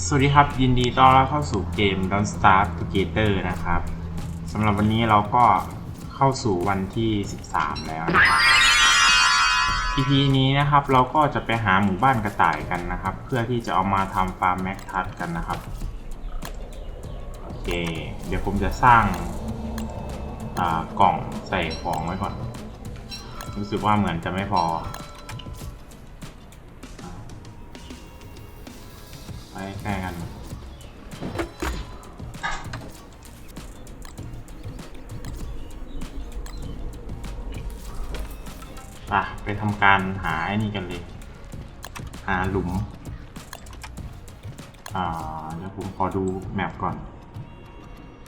สวัสดีครับ ยินดีต้อนรับเข้าสู่เกม Don't Starve Together นะครับสำหรับวันนี้เราก็เข้าสู่วันที่ 13 แล้วนะครับ EP นี้นะครับเราก็จะไปหาหมู่บ้านกระต่ายกันนะครับ เพื่อที่จะเอามาทำฟาร์มแม็กทัสกันนะครับโอเค เดี๋ยวผมจะสร้างกล่องใส่ของไว้ก่อน รู้สึกว่าเหมือนจะไม่พอ ใกล้กันอะไปทำการหาไอ้นี่กันเลย หาหลุม อ่า เดี๋ยวผมขอดูแมปก่อน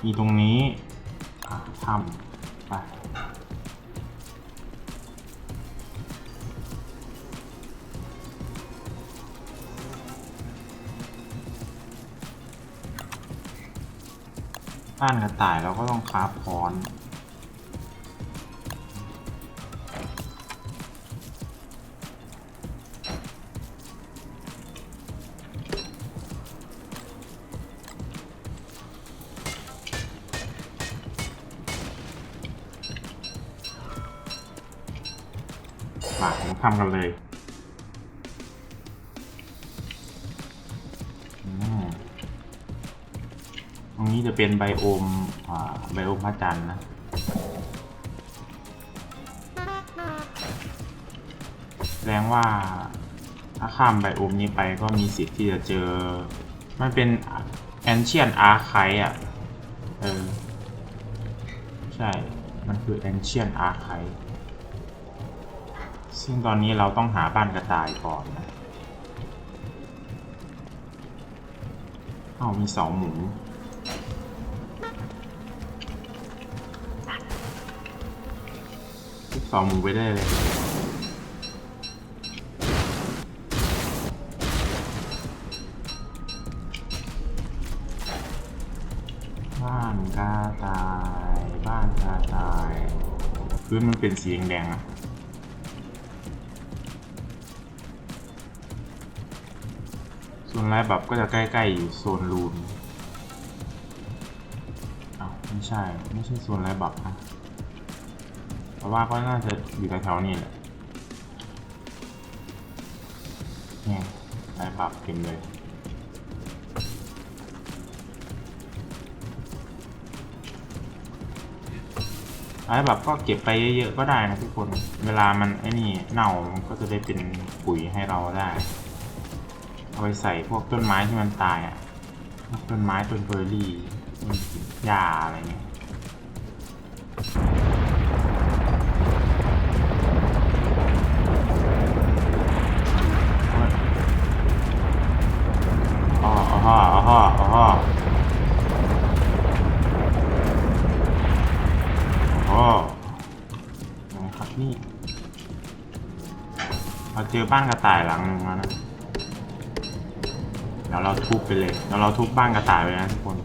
มีตรงนี้ อ่าถ้ำ ก้านกระต่ายเราก็ต้องคราฟค้อนมาผมทำกันเลย รงนี้จะเป็นไบโอมอไบโอมพระจันทร์นะแสดงว่าถ้าข้ามไบโอมนี้ไปก็มีสิทธิ์ที่จะเจอ มันเป็นแอนเชียนอาร์ไคอะ เออ ใช่ มันคือแอนเชียนอาร์ไคซึ่งตอนนี้เราต้องหาบ้านกระต่ายก่อนนะเอ้ามีเสาหมู ทุกเสาหมูไปได้เลยบ้านกระต่าย บ้านกระต่าย พื้นมันเป็นสีแดงอะส่วนไลฟ์แบบก็จะใกล้ๆอยู่โซนรูนอ้าวไม่ใช่ ไม่ใช่โซนไลฟ์แบบนะ เพราะว่าก็น่าจะอยู่แถวๆนี้แหละเนี่ยไลฟ์แบบเต็มเลยไลฟ์แบบก็เก็บไปเยอะๆก็ได้นะทุกคน เวลามันไอ้นี่เน่ามันก็จะได้เป็นปุ๋ยให้เราได้ เอาไปใส่พวกต้นไม้ที่มันตายอะพวกต้นไม้ต้นเบอร์รี่ต้นหญ้าอะไรเงี้ย อ๋ออ๋ออ๋ออ๋อนะครับนี่เราเจอบ้านกระต่ายหลังนึงแล้วนะเดี๋ยวเราทุบไปเลยเดี๋ยวเราทุบบ้านกระต่ายไปนะทุกคน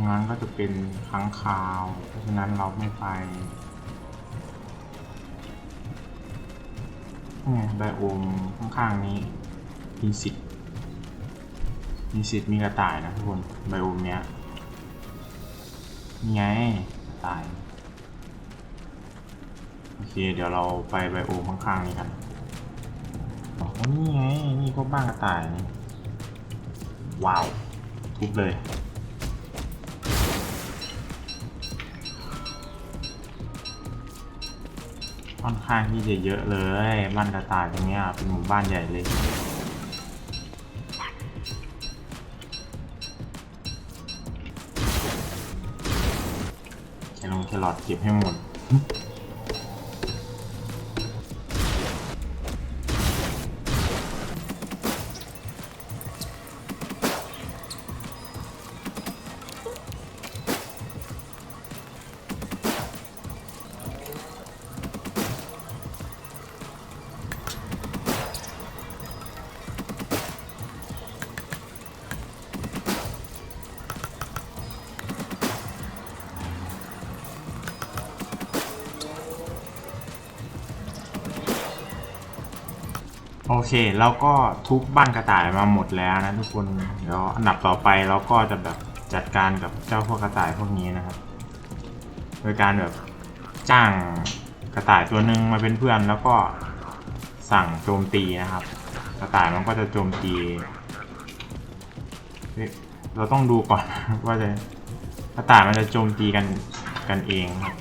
งั้นก็จะเป็นค้างคาว เพราะฉะนั้นเราไม่ไปนี่ไงไบโอมข้างๆนี้มีสิทธิ์มีสิทธิ์มีกระต่ายนะทุกคนไบโอมเนี้ยนี่ไงกระต่าย โอเค เดี๋ยวเราไปไบโอมข้างๆนี้กันอ๋อนี่ไง นี่ก็บ้านกระต่ายนี่ว้าว ทุบเลย ค่อนข้างที่จะเยอะเลยบ้านกระต่ายตรงนี้เป็นหมู่บ้านใหญ่เลยแคลงแครอดเก็บให้หมด โอเคเราก็ทุบบ้านกระต่ายมาหมดแล้วนะทุกคนเดี๋ยวอันดับต่อไปเราก็จะแบบจัดการกับเจ้าพวกกระต่ายพวกนี้นะครับ โดยการแบบจ้างกระต่ายตัวหนึ่งมาเป็นเพื่อนแล้วก็สั่งโจมตีนะครับ กระต่ายมันก็จะโจมตีเราต้องดูก่อน ว่าจะกระต่ายมันจะโจมตีกันกันเองครับ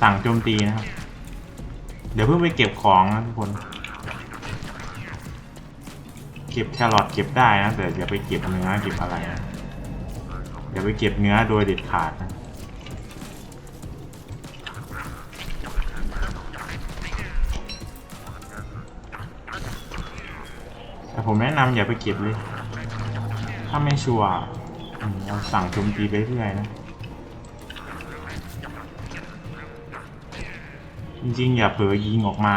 สั่งโจมตีนะครับ เดี๋ยวเพิ่งไปเก็บของนะทุกคน เก็บแครอทเก็บได้นะแต่อย่าไปเก็บเนื้อเก็บอะไรนะอย่าไปเก็บเนื้อโดยเด็ดขาดนะแต่ผมแนะนำอย่าไปเก็บเลย ถ้าไม่ชัวร์เราสั่งโจมตีไปเรื่อยนะ จริงๆ อย่าเผลอยิงออกมา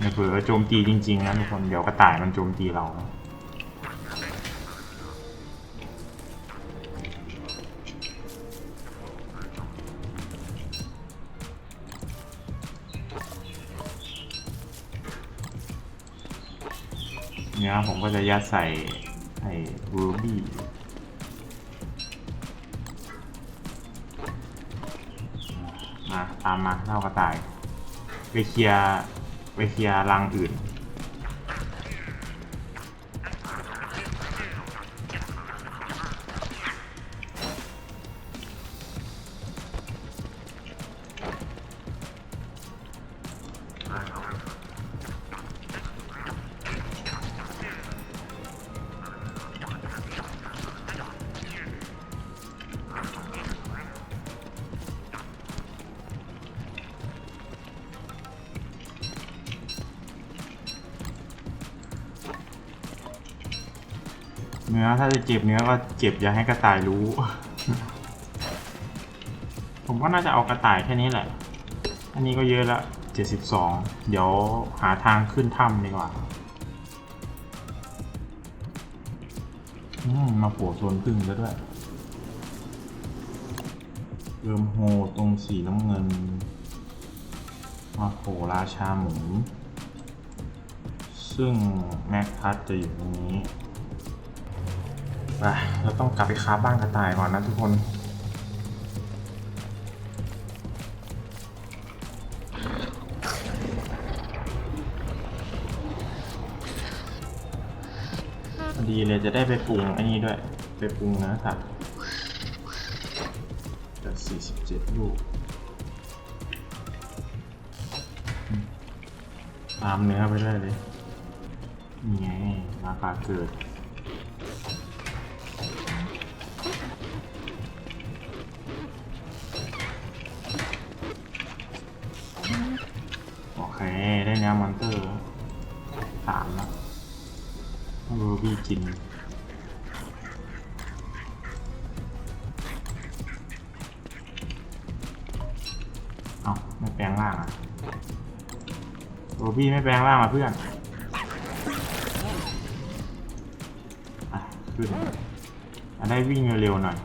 อย่าเผลอโจมตีจริงๆนะทุกคนเดี๋ยวกระต่ายมันโจมตีเราเนี่ยผมก็จะยัดใส่ไอ้รูบี้าตามมาเท่ากระต่ายไปเคลียร์ไปเคลียร์รังอื่น นื้อถ้าจะเก็บเนื้อก็เก็บอย่าให้กระต่ายรู้ ผมก็น่าจะเอากระต่ายแค่นี้แหละ อันนี้ก็เยอะละเจ็ดสิบสองเดี๋ยวหาทางขึ้นถ้ำดีกว่าอืมมาโผล่โซนพึ่งแล้วด้วยเริ่มโฮตรงสีน้ำเงิน มาโผล่ราชาหมูซึ่งแม็กพัทจะอยู่ตรงนี้ ไปเราต้องกลับไปค้าบ้านกระต่ายก่อนนะทุกคน ดีเลยจะได้ไปปรุงไอ้นี่ด้วย ไปปรุงเนื้อสัตว์จาก47 ลูก ตามเนื้อไปได้เลยนี่ไงราคาเกิด กิน เอาไม่แปลงร่างอะโรบี้ไม่แปลงร่างมาเพื่อนอะขึ้นจะได้วิ่งเร็วๆหน่อย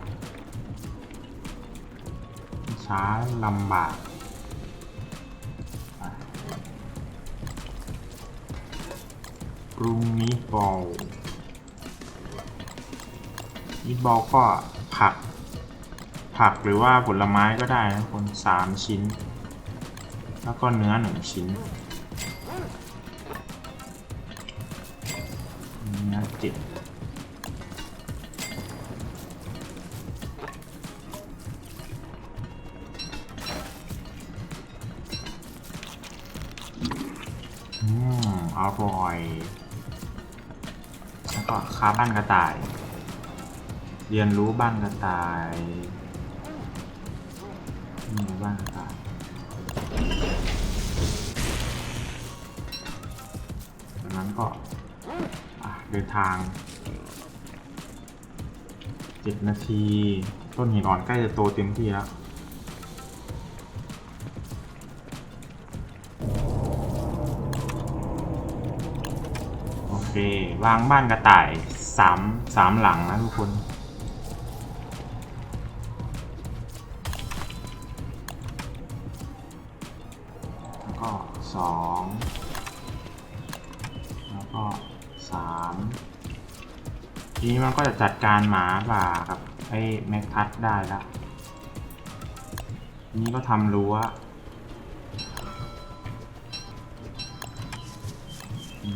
ช้าลำบากปรุงมีดบอล มีดบอลก็ผัก ผักหรือว่าผลไม้ก็ได้นะคนสามชิ้น แล้วก็เนื้อหนึ่งชิ้นเนื้อเจ็ดอืมอร่อย แล้วก็ค้าบ้านกระต่าย เรียนรู้บ้านกระต่ายนี่บ้านกระต่ายจากนั้นก็เดินทางเจ็ดนาที ต้นหินอ่อนใกล้จะโตเต็มที่แล้วโอเควางบ้านกระต่ายสามสามหลังนะทุกคน ทีนี้มันก็จะจัดการหมาป่ากับไอ้แม็กทัสได้แล้วทีนี้ก็ทำรั้ว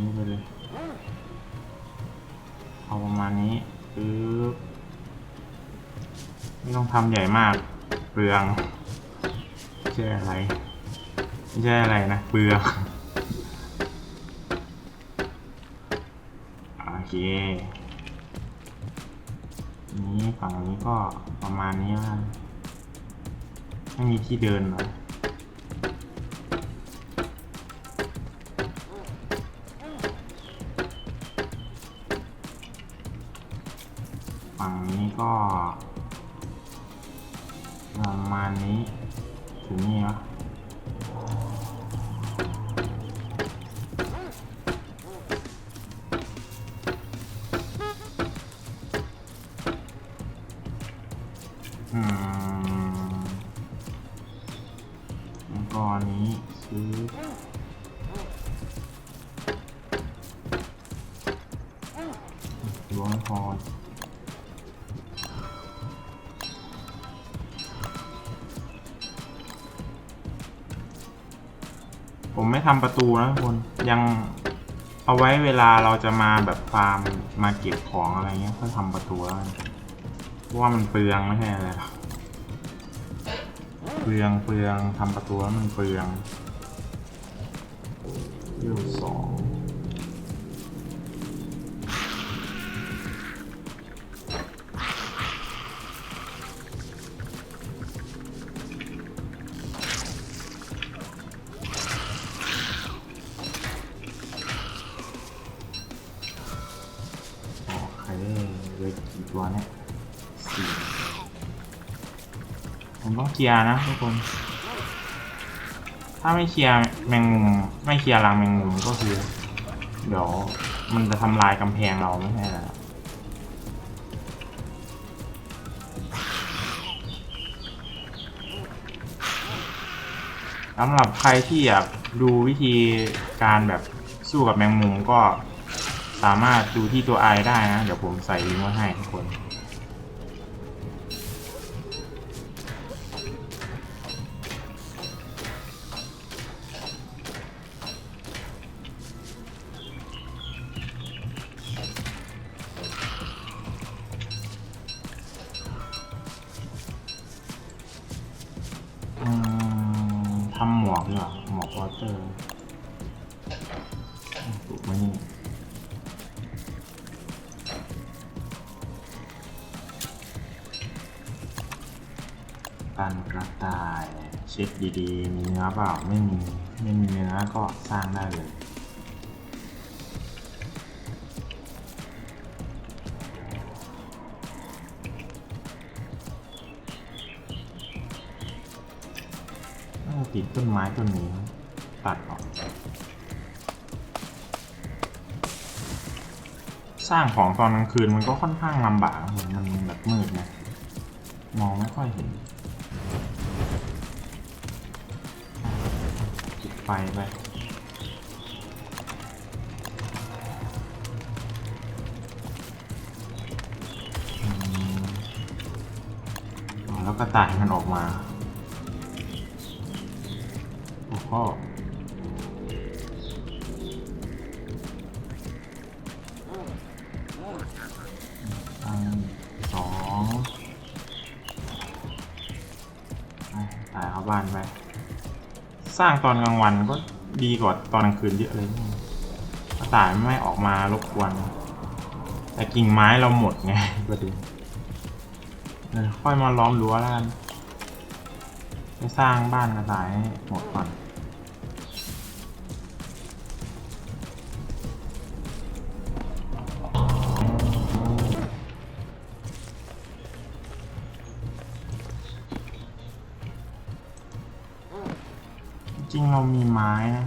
นี้ไปเลยเอาประมาณนี้ปึ๊บไม่ต้องทำใหญ่มาก เปลืองไม่ใช่อะไรไม่ใช่อะไรนะ เปลืองโอเค ฝั่งนี้ก็ประมาณนี้นะไม่มีที่เดินเหรอฝั่งนี้ก็ประมาณนี้ถึงนี่วะอื มแล้วก็อันนี้ซื้อล้วงพอผมไม่ทำประตูนะทุกคนยังเอาไว้เวลาเราจะมาแบบฟาร์มมาเก็บของอะไรเงี้ยค่อยทำประตูแล้ว เพราะว่ามันเปลืองไม่ใช่อะไรหรอกเปลืองเปลืองทำประตูแล้วมันเปลืองเรื่ยวสอง ผมต้องเคลียร์นะทุกคน ถ้าไม่เคลียร์แมงมุมไม่เคลียร์รังแมงมุมก็คือ เดี๋ยวมันจะทำลายกำแพงเราไม่ใช่หรอสำหรับใครที่อยากดูวิธีการแบบสู้กับแมงมุมก็สามารถดูที่ตัวไอได้นะ เดี๋ยวผมใส่ลิงก์ไว้ให้ทุกคน กวอเตอร์ถูกไหมนี่การกระต่าย เช็คดีๆ มีเนื้อเปล่า ไม่มี ไม่มีเนื้อก็สร้างได้เลยติดต้นไม้ต้นนี้ ตัดออกสร้างของตอนกลางคืนมันก็ค่อนข้างลำบากนะผมมันแบบมืดนะมองไม่ค่อยเห็นจุดไฟไปแล้วก็ตายมันออกมาโอ้โห ตายเข้าบ้านไปสร้างตอนกลางวันก็ดีกว่าตอนกลางคืนเยอะเลยกระต่ายไม่ออกมารบกวน แต่กิ่งไม้เราหมดไงประเด็นค่อยมาล้อมรั้วแล้วกันไปสร้างบ้านกระต่ายให้หมดก่อน จริงเรามีไม้นะ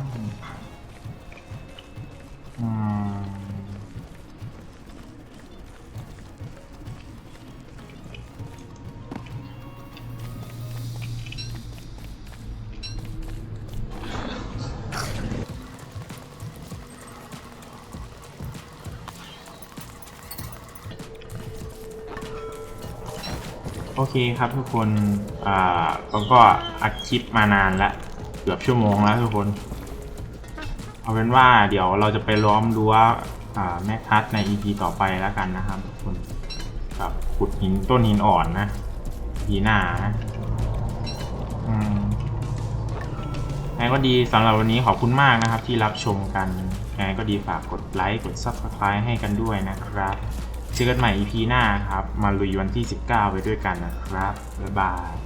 โอเคครับทุกคน อ่าก็ก็อัดคลิปมานานแล้ว เกือบชั่วโมงแล้วทุกคน เอาเป็นว่าเดี๋ยวเราจะไปล้อมรั้วอ่าแม่ทัดใน EP ต่อไปแล้วกันนะครับทุกคนกับขุดหินต้นหินอ่อนนะพีหน้านะอืมยังไงก็ดีสำหรับวันนี้ขอบคุณมากนะครับ ที่รับชมกันยังไงก็ดีฝากกดไลค์กด Subscribe ให้กันด้วยนะครับเจอกันใหม่ EP หน้าครับ มาลุยวันที่ 19 ไปด้วยกันนะครับ บ๊ายบาย